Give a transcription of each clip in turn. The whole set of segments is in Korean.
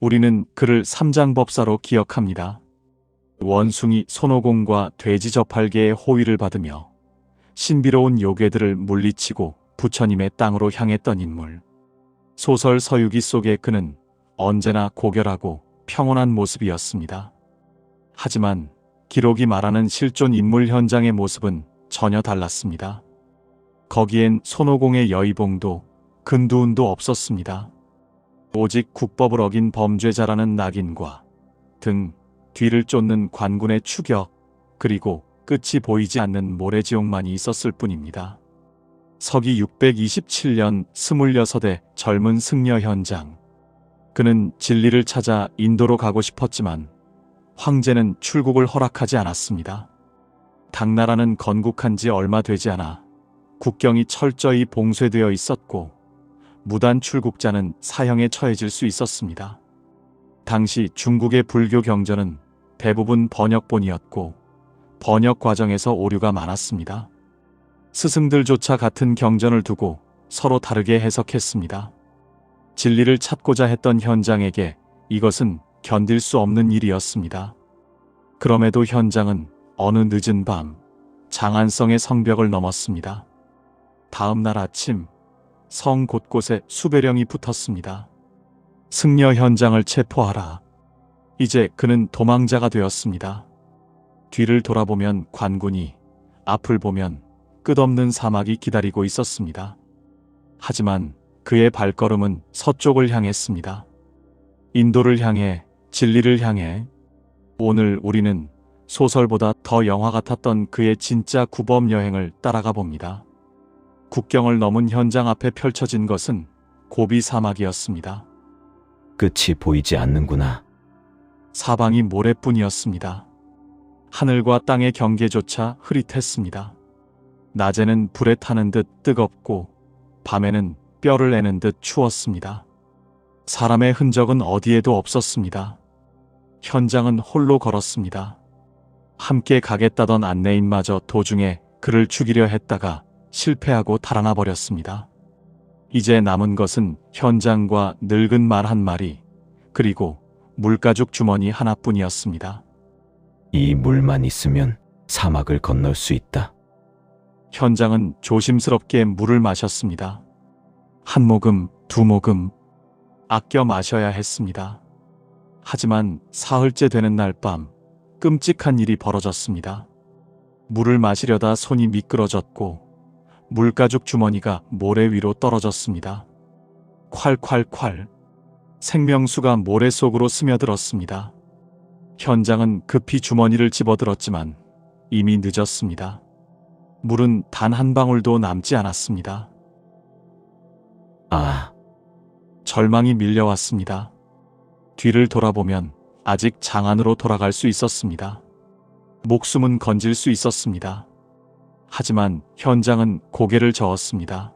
우리는 그를 삼장법사로 기억합니다. 원숭이 손오공과 돼지 저팔계의 호위를 받으며 신비로운 요괴들을 물리치고 부처님의 땅으로 향했던 인물. 소설 서유기 속의 그는 언제나 고결하고 평온한 모습이었습니다. 하지만 기록이 말하는 실존 인물 현장의 모습은 전혀 달랐습니다. 거기엔 손오공의 여의봉도 근두운도 없었습니다. 오직 국법을 어긴 범죄자라는 낙인과 등 뒤를 쫓는 관군의 추격 그리고 끝이 보이지 않는 모래지옥만이 있었을 뿐입니다. 서기 627년 26의 젊은 승려 현장. 그는 진리를 찾아 인도로 가고 싶었지만 황제는 출국을 허락하지 않았습니다. 당나라는 건국한 지 얼마 되지 않아 국경이 철저히 봉쇄되어 있었고 무단 출국자는 사형에 처해질 수 있었습니다. 당시 중국의 불교 경전은 대부분 번역본이었고 번역 과정에서 오류가 많았습니다. 스승들조차 같은 경전을 두고 서로 다르게 해석했습니다. 진리를 찾고자 했던 현장에게 이것은 견딜 수 없는 일이었습니다. 그럼에도 현장은 어느 늦은 밤 장안성의 성벽을 넘었습니다. 다음 날 아침 성 곳곳에 수배령이 붙었습니다. 승려 현장을 체포하라. 이제 그는 도망자가 되었습니다. 뒤를 돌아보면 관군이, 앞을 보면 끝없는 사막이 기다리고 있었습니다. 하지만 그의 발걸음은 서쪽을 향했습니다. 인도를 향해, 진리를 향해. 오늘 우리는 소설보다 더 영화 같았던 그의 진짜 구범 여행을 따라가 봅니다. 국경을 넘은 현장 앞에 펼쳐진 것은 고비 사막이었습니다. 끝이 보이지 않는구나. 사방이 모래뿐이었습니다. 하늘과 땅의 경계조차 흐릿했습니다. 낮에는 불에 타는 듯 뜨겁고 밤에는 뼈를 내는 듯 추웠습니다. 사람의 흔적은 어디에도 없었습니다. 현장은 홀로 걸었습니다. 함께 가겠다던 안내인마저 도중에 그를 죽이려 했다가 실패하고 달아나 버렸습니다. 이제 남은 것은 현장과 늙은 말 한 마리, 그리고 물가죽 주머니 하나뿐이었습니다. 이 물만 있으면 사막을 건널 수 있다. 현장은 조심스럽게 물을 마셨습니다. 한 모금, 두 모금, 아껴 마셔야 했습니다. 하지만 사흘째 되는 날 밤, 끔찍한 일이 벌어졌습니다. 물을 마시려다 손이 미끄러졌고, 물가죽 주머니가 모래 위로 떨어졌습니다. 콸콸콸. 생명수가 모래 속으로 스며들었습니다. 현장은 급히 주머니를 집어들었지만 이미 늦었습니다. 물은 단 한 방울도 남지 않았습니다. 아, 절망이 밀려왔습니다. 뒤를 돌아보면 아직 장 안으로 돌아갈 수 있었습니다. 목숨은 건질 수 있었습니다. 하지만 현장은 고개를 저었습니다.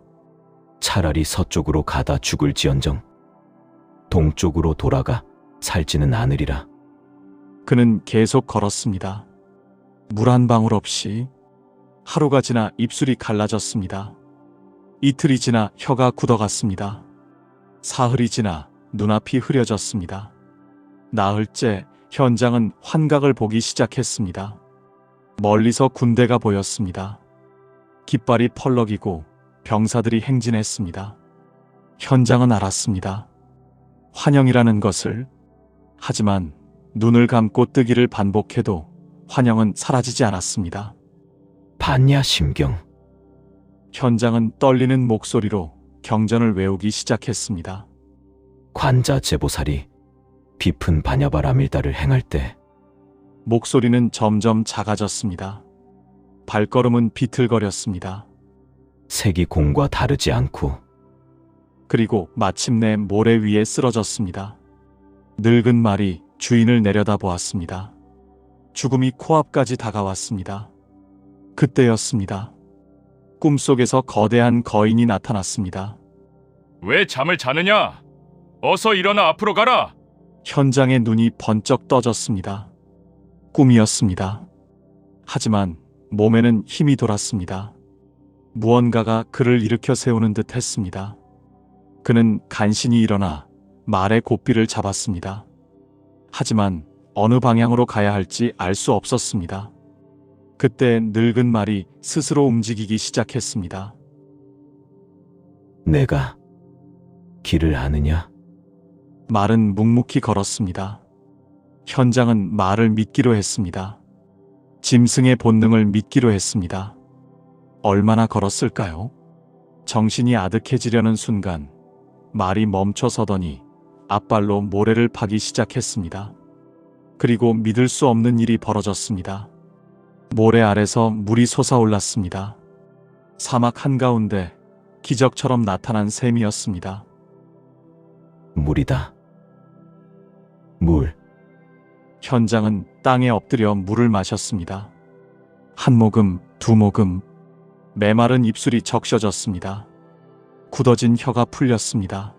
차라리 서쪽으로 가다 죽을지언정. 동쪽으로 돌아가 살지는 않으리라. 그는 계속 걸었습니다. 물 한 방울 없이 하루가 지나 입술이 갈라졌습니다. 이틀이 지나 혀가 굳어갔습니다. 사흘이 지나 눈앞이 흐려졌습니다. 나흘째 현장은 환각을 보기 시작했습니다. 멀리서 군대가 보였습니다. 깃발이 펄럭이고 병사들이 행진했습니다. 현장은 알았습니다. 환영이라는 것을 하지만 눈을 감고 뜨기를 반복해도 환영은 사라지지 않았습니다. 봤냐, 심경. 현장은 떨리는 목소리로 경전을 외우기 시작했습니다. 관자 제보살이 깊은 바냐바 라밀다를 행할 때 목소리는 점점 작아졌습니다. 발걸음은 비틀거렸습니다. 색이 공과 다르지 않고 그리고 마침내 모래 위에 쓰러졌습니다. 늙은 말이 주인을 내려다보았습니다. 죽음이 코앞까지 다가왔습니다. 그때였습니다. 꿈속에서 거대한 거인이 나타났습니다. 왜 잠을 자느냐? 어서 일어나 앞으로 가라. 현장의 눈이 번쩍 떠졌습니다. 꿈이었습니다. 하지만 몸에는 힘이 돌았습니다. 무언가가 그를 일으켜 세우는 듯 했습니다. 그는 간신히 일어나 말의 고삐를 잡았습니다. 하지만 어느 방향으로 가야 할지 알 수 없었습니다. 그때 늙은 말이 스스로 움직이기 시작했습니다. 내가 길을 아느냐? 말은 묵묵히 걸었습니다. 현장은 말을 믿기로 했습니다. 짐승의 본능을 믿기로 했습니다. 얼마나 걸었을까요? 정신이 아득해지려는 순간 말이 멈춰 서더니 앞발로 모래를 파기 시작했습니다. 그리고 믿을 수 없는 일이 벌어졌습니다. 모래 아래서 물이 솟아올랐습니다. 사막 한가운데 기적처럼 나타난 샘이었습니다. 물이다. 물. 현장은 땅에 엎드려 물을 마셨습니다. 한 모금, 두 모금, 메마른 입술이 적셔졌습니다. 굳어진 혀가 풀렸습니다.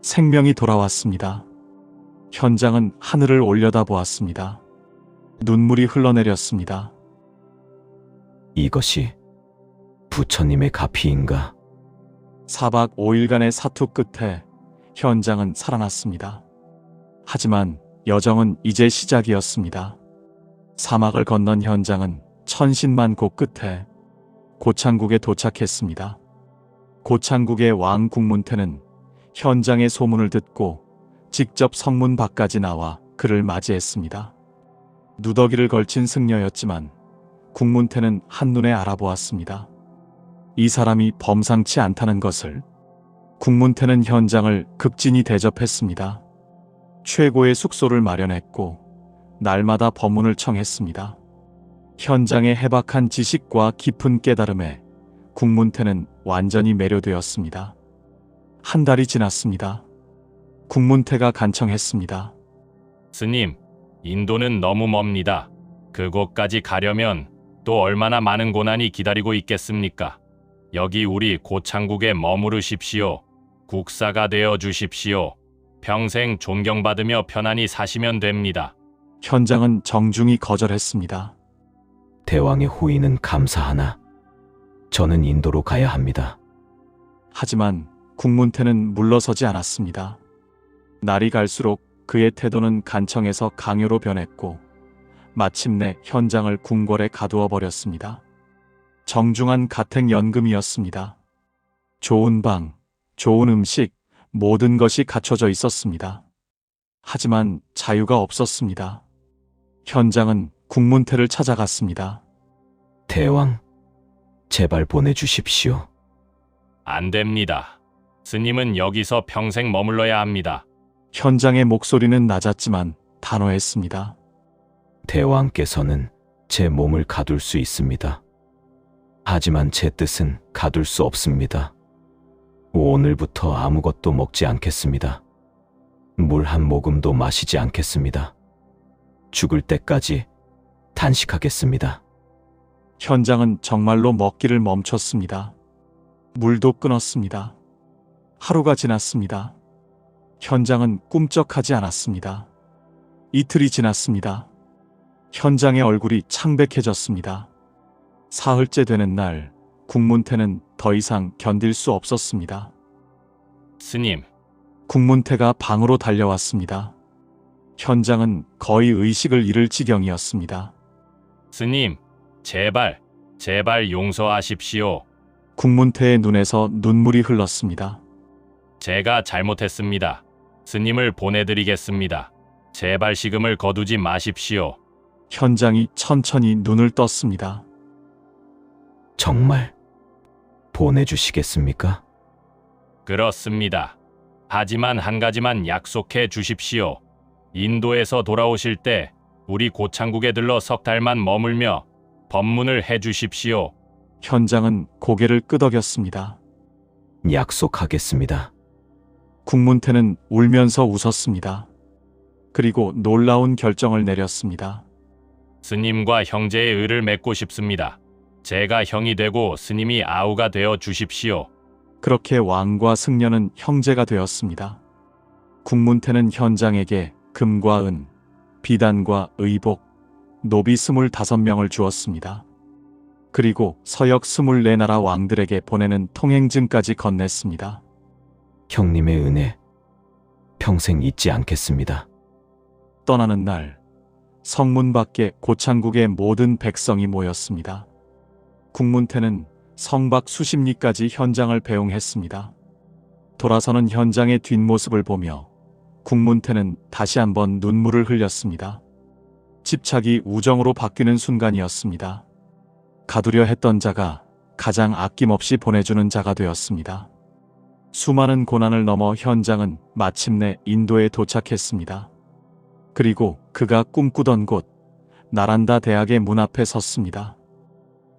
생명이 돌아왔습니다. 현장은 하늘을 올려다 보았습니다. 눈물이 흘러내렸습니다. 이것이 부처님의 가피인가? 4박 5일간의 사투 끝에 현장은 살아났습니다. 하지만 여정은 이제 시작이었습니다. 사막을 건넌 현장은 천신만고 끝에 고창국에 도착했습니다. 고창국의 왕 국문태는 현장의 소문을 듣고 직접 성문 밖까지 나와 그를 맞이했습니다. 누더기를 걸친 승려였지만 국문태는 한눈에 알아보았습니다. 이 사람이 범상치 않다는 것을 국문태는 현장을 극진히 대접했습니다. 최고의 숙소를 마련했고 날마다 법문을 청했습니다. 현장의 해박한 지식과 깊은 깨달음에 국문태는 완전히 매료되었습니다. 한 달이 지났습니다. 국문태가 간청했습니다. 스님, 인도는 너무 멉니다. 그곳까지 가려면 또 얼마나 많은 고난이 기다리고 있겠습니까? 여기 우리 고창국에 머무르십시오. 국사가 되어 주십시오. 평생 존경받으며 편안히 사시면 됩니다. 현장은 정중히 거절했습니다. 대왕의 호의는 감사하나 저는 인도로 가야 합니다. 하지만 국문태는 물러서지 않았습니다. 날이 갈수록 그의 태도는 간청에서 강요로 변했고 마침내 현장을 궁궐에 가두어 버렸습니다. 정중한 가택연금이었습니다. 좋은 방, 좋은 음식, 모든 것이 갖춰져 있었습니다. 하지만 자유가 없었습니다. 현장은 국문태를 찾아갔습니다. 대왕, 제발 보내주십시오. 안 됩니다. 스님은 여기서 평생 머물러야 합니다. 현장의 목소리는 낮았지만 단호했습니다. 대왕께서는 제 몸을 가둘 수 있습니다. 하지만 제 뜻은 가둘 수 없습니다. 오늘부터 아무것도 먹지 않겠습니다. 물 한 모금도 마시지 않겠습니다. 죽을 때까지 탄식하겠습니다. 현장은 정말로 먹기를 멈췄습니다. 물도 끊었습니다. 하루가 지났습니다. 현장은 꿈쩍하지 않았습니다. 이틀이 지났습니다. 현장의 얼굴이 창백해졌습니다. 사흘째 되는 날, 국문태는 더 이상 견딜 수 없었습니다. 스님, 국문태가 방으로 달려왔습니다. 현장은 거의 의식을 잃을 지경이었습니다. 스님, 제발, 제발 용서하십시오. 국문태의 눈에서 눈물이 흘렀습니다. 제가 잘못했습니다. 스님을 보내드리겠습니다. 제발 식음을 거두지 마십시오. 현장이 천천히 눈을 떴습니다. 정말 보내주시겠습니까? 그렇습니다. 하지만 한 가지만 약속해 주십시오. 인도에서 돌아오실 때 우리 고창국에 들러 석 달만 머물며 법문을 해 주십시오. 현장은 고개를 끄덕였습니다. 약속하겠습니다. 국문태는 울면서 웃었습니다. 그리고 놀라운 결정을 내렸습니다. 스님과 형제의 의를 맺고 싶습니다. 제가 형이 되고 스님이 아우가 되어 주십시오. 그렇게 왕과 승려는 형제가 되었습니다. 국문태는 현장에게 금과 은, 비단과 의복, 노비 스물다섯 명을 주었습니다. 그리고 서역 스물네 나라 왕들에게 보내는 통행증까지 건넸습니다. 형님의 은혜 평생 잊지 않겠습니다. 떠나는 날 성문 밖에 고창국의 모든 백성이 모였습니다. 국문태는 성박 수십 리까지 현장을 배웅했습니다. 돌아서는 현장의 뒷모습을 보며 국문태는 다시 한번 눈물을 흘렸습니다. 집착이 우정으로 바뀌는 순간이었습니다. 가두려 했던 자가 가장 아낌없이 보내주는 자가 되었습니다. 수많은 고난을 넘어 현장은 마침내 인도에 도착했습니다. 그리고 그가 꿈꾸던 곳, 나란다 대학의 문 앞에 섰습니다.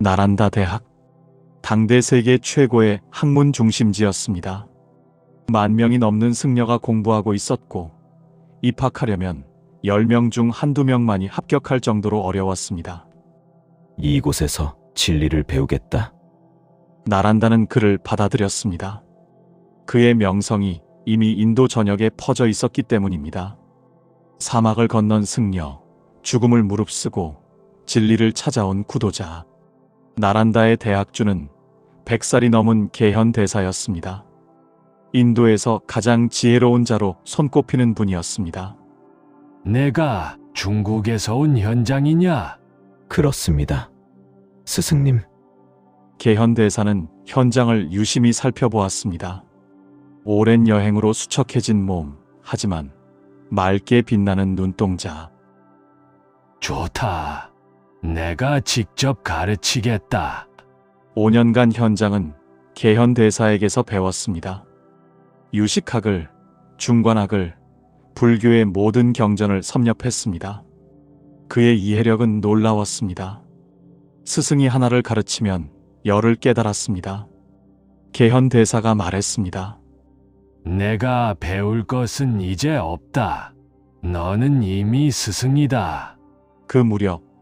나란다 대학. 당대 세계 최고의 학문 중심지였습니다. 만 명이 넘는 승려가 공부하고 있었고, 입학하려면 10명 중 한두 명만이 합격할 정도로 어려웠습니다. 이곳에서 진리를 배우겠다. 나란다는 그를 받아들였습니다. 그의 명성이 이미 인도 전역에 퍼져 있었기 때문입니다. 사막을 건넌 승려, 죽음을 무릅쓰고 진리를 찾아온 구도자. 나란다의 대학주는 100살이 넘은 개현 대사였습니다. 인도에서 가장 지혜로운 자로 손꼽히는 분이었습니다. 내가 중국에서 온 현장이냐? 그렇습니다. 스승님, 개현 대사는 현장을 유심히 살펴보았습니다. 오랜 여행으로 수척해진 몸, 하지만 맑게 빛나는 눈동자. 좋다. 내가 직접 가르치겠다. 5년간 현장은 개현 대사에게서 배웠습니다. 유식학을, 중관학을, 불교의 모든 경전을 섭렵했습니다. 그의 이해력은 놀라웠습니다. 스승이 하나를 가르치면 열을 깨달았습니다. 개현 대사가 말했습니다. 내가 배울 것은 이제 없다. 너는 이미 스승이다. 그 무렵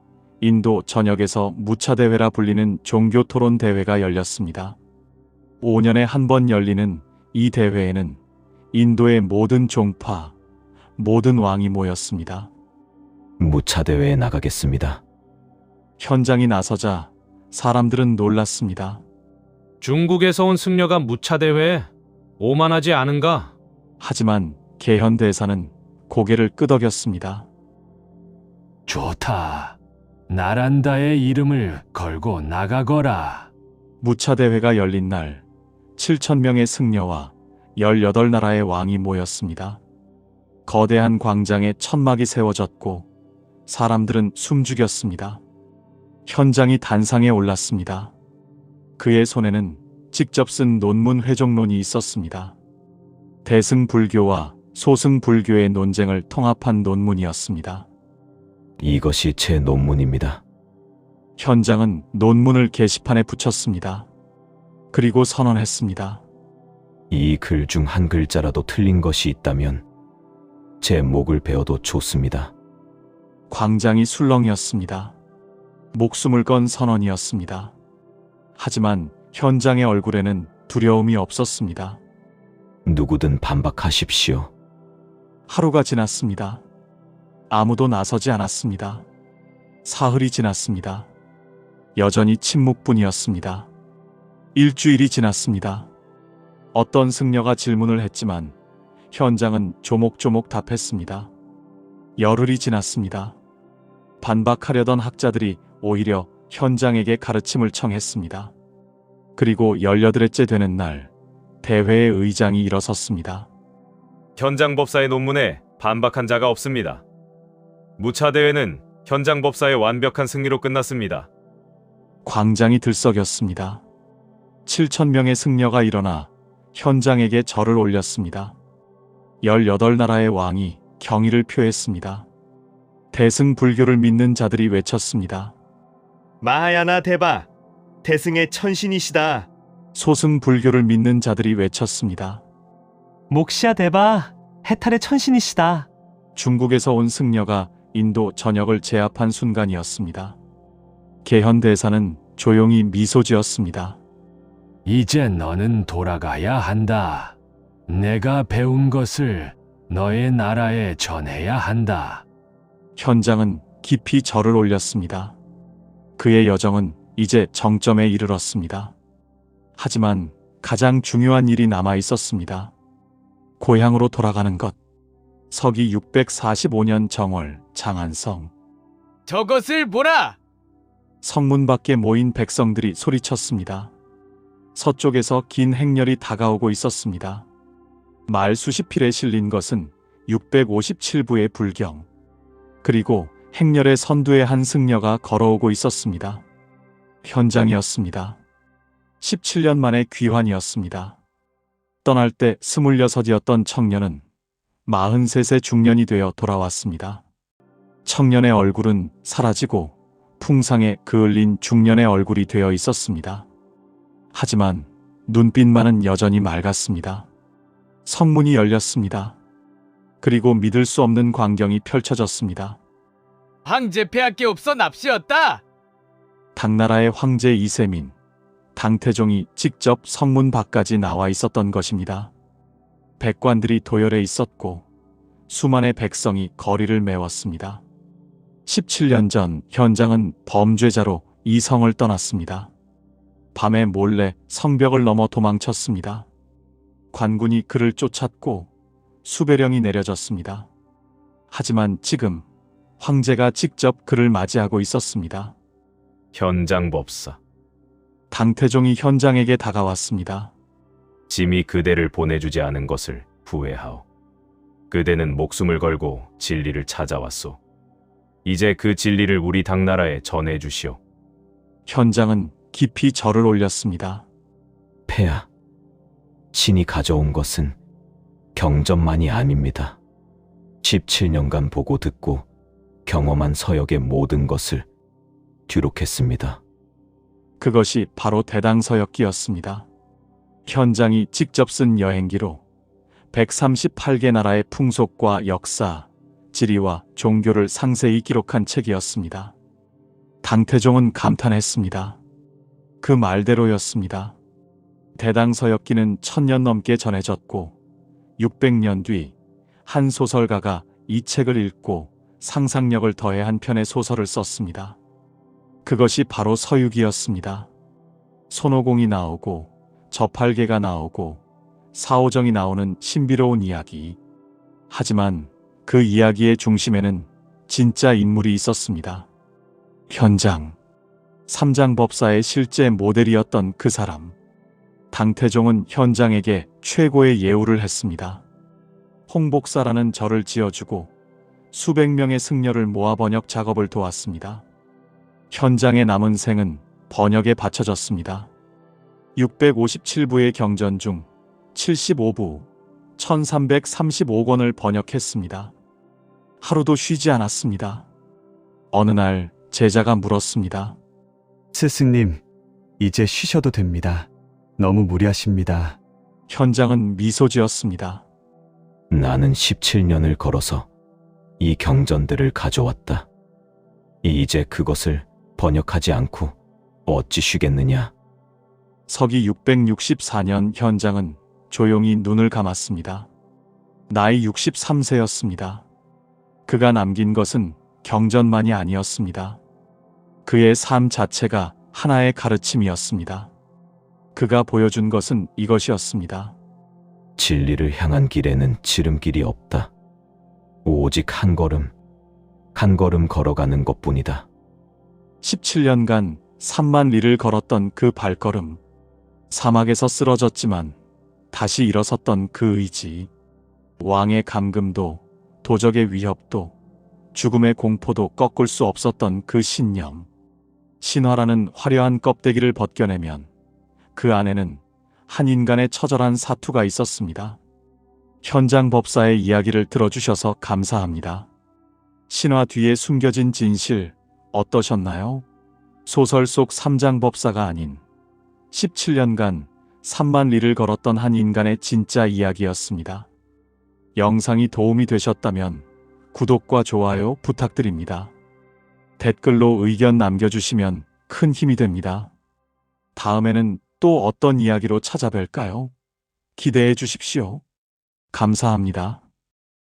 인도 전역에서 무차대회라 불리는 종교 토론 대회가 열렸습니다. 5년에 한 번 열리는 이 대회에는 인도의 모든 종파, 모든 왕이 모였습니다. 무차 대회에 나가겠습니다. 현장이 나서자 사람들은 놀랐습니다. 중국에서 온 승려가 무차 대회에 오만하지 않은가? 하지만 개현 대사는 고개를 끄덕였습니다. 좋다. 나란다의 이름을 걸고 나가거라. 무차대회가 열린 날 7천명의 승려와 18나라의 왕이 모였습니다. 거대한 광장에 천막이 세워졌고 사람들은 숨죽였습니다. 현장이 단상에 올랐습니다. 그의 손에는 직접 쓴 논문 회종론이 있었습니다. 대승불교와 소승불교의 논쟁을 통합한 논문이었습니다. 이것이 제 논문입니다. 현장은 논문을 게시판에 붙였습니다. 그리고 선언했습니다. 이 글 중 한 글자라도 틀린 것이 있다면 제 목을 베어도 좋습니다. 광장이 술렁이었습니다. 목숨을 건 선언이었습니다. 하지만 현장의 얼굴에는 두려움이 없었습니다. 누구든 반박하십시오. 하루가 지났습니다. 아무도 나서지 않았습니다. 사흘이 지났습니다. 여전히 침묵뿐이었습니다. 일주일이 지났습니다. 어떤 승려가 질문을 했지만 현장은 조목조목 답했습니다. 열흘이 지났습니다. 반박하려던 학자들이 오히려 현장에게 가르침을 청했습니다. 그리고 18회째 되는 날, 대회의 의장이 일어섰습니다. 현장 법사의 논문에 반박한 자가 없습니다. 무차 대회는 현장 법사의 완벽한 승리로 끝났습니다. 광장이 들썩였습니다. 7천명의 승려가 일어나 현장에게 절을 올렸습니다. 18나라의 왕이 경의를 표했습니다. 대승 불교를 믿는 자들이 외쳤습니다. 마하야나 대바 대승의 천신이시다. 소승 불교를 믿는 자들이 외쳤습니다. 목시아 대바 해탈의 천신이시다. 중국에서 온 승려가 인도 전역을 제압한 순간이었습니다. 개현 대사는 조용히 미소 지었습니다. 이제 너는 돌아가야 한다. 내가 배운 것을 너의 나라에 전해야 한다. 현장은 깊이 절을 올렸습니다. 그의 여정은 이제 정점에 이르렀습니다. 하지만 가장 중요한 일이 남아 있었습니다. 고향으로 돌아가는 것. 서기 645년 정월 장안성 저것을 보라! 성문 밖에 모인 백성들이 소리쳤습니다. 서쪽에서 긴 행렬이 다가오고 있었습니다. 말 수십 필에 실린 것은 657부의 불경. 그리고 행렬의 선두에 한 승려가 걸어오고 있었습니다. 현장이었습니다. 17년 만의 귀환이었습니다. 떠날 때 26이었던 청년은 43세 중년이 되어 돌아왔습니다. 청년의 얼굴은 사라지고 풍상에 그을린 중년의 얼굴이 되어 있었습니다. 하지만 눈빛만은 여전히 맑았습니다. 성문이 열렸습니다. 그리고 믿을 수 없는 광경이 펼쳐졌습니다. 황제 폐하께 없어 납시었다! 당나라의 황제 이세민, 당태종이 직접 성문 밖까지 나와 있었던 것입니다. 백관들이 도열해 있었고 수만의 백성이 거리를 메웠습니다. 17년 전 현장은 범죄자로 이 성을 떠났습니다. 밤에 몰래 성벽을 넘어 도망쳤습니다. 관군이 그를 쫓았고 수배령이 내려졌습니다. 하지만 지금 황제가 직접 그를 맞이하고 있었습니다. 현장 법사. 당태종이 현장에게 다가왔습니다. 짐이 그대를 보내주지 않은 것을 후회하오. 그대는 목숨을 걸고 진리를 찾아왔소. 이제 그 진리를 우리 당나라에 전해 주시오. 현장은 깊이 절을 올렸습니다. 폐하, 신이 가져온 것은 경전만이 아닙니다. 17년간 보고 듣고 경험한 서역의 모든 것을 뒤록했습니다. 그것이 바로 대당서역기였습니다. 현장이 직접 쓴 여행기로 138개 나라의 풍속과 역사, 지리와 종교를 상세히 기록한 책이었습니다. 당태종은 감탄했습니다. 그 말대로였습니다. 대당서역기는 천년 넘게 전해졌고 600년 뒤 한 소설가가 이 책을 읽고 상상력을 더해 한 편의 소설을 썼습니다. 그것이 바로 서유기였습니다. 손오공이 나오고 저팔계가 나오고 사오정이 나오는 신비로운 이야기. 하지만 그 이야기의 중심에는 진짜 인물이 있었습니다. 현장. 삼장법사의 실제 모델이었던 그 사람. 당태종은 현장에게 최고의 예우를 했습니다. 홍복사라는 절을 지어주고 수백 명의 승려를 모아 번역 작업을 도왔습니다. 현장의 남은 생은 번역에 바쳐졌습니다. 657부의 경전 중 75부, 1335권을 번역했습니다. 하루도 쉬지 않았습니다. 어느 날 제자가 물었습니다. 스승님, 이제 쉬셔도 됩니다. 너무 무리하십니다. 현장은 미소 지었습니다. 나는 17년을 걸어서 이 경전들을 가져왔다. 이제 그것을 번역하지 않고 어찌 쉬겠느냐? 서기 664년 현장은 조용히 눈을 감았습니다. 나이 63세였습니다. 그가 남긴 것은 경전만이 아니었습니다. 그의 삶 자체가 하나의 가르침이었습니다. 그가 보여준 것은 이것이었습니다. 진리를 향한 길에는 지름길이 없다. 오직 한 걸음, 한 걸음 걸어가는 것 뿐이다. 17년간 3만 리를 걸었던 그 발걸음. 사막에서 쓰러졌지만 다시 일어섰던 그 의지. 왕의 감금도 도적의 위협도 죽음의 공포도 꺾을 수 없었던 그 신념. 신화라는 화려한 껍데기를 벗겨내면 그 안에는 한 인간의 처절한 사투가 있었습니다. 현장 법사의 이야기를 들어주셔서 감사합니다. 신화 뒤에 숨겨진 진실 어떠셨나요? 소설 속 삼장 법사가 아닌 17년간 3만 리를 걸었던 한 인간의 진짜 이야기였습니다. 영상이 도움이 되셨다면 구독과 좋아요 부탁드립니다. 댓글로 의견 남겨주시면 큰 힘이 됩니다. 다음에는 또 어떤 이야기로 찾아뵐까요? 기대해 주십시오. 감사합니다.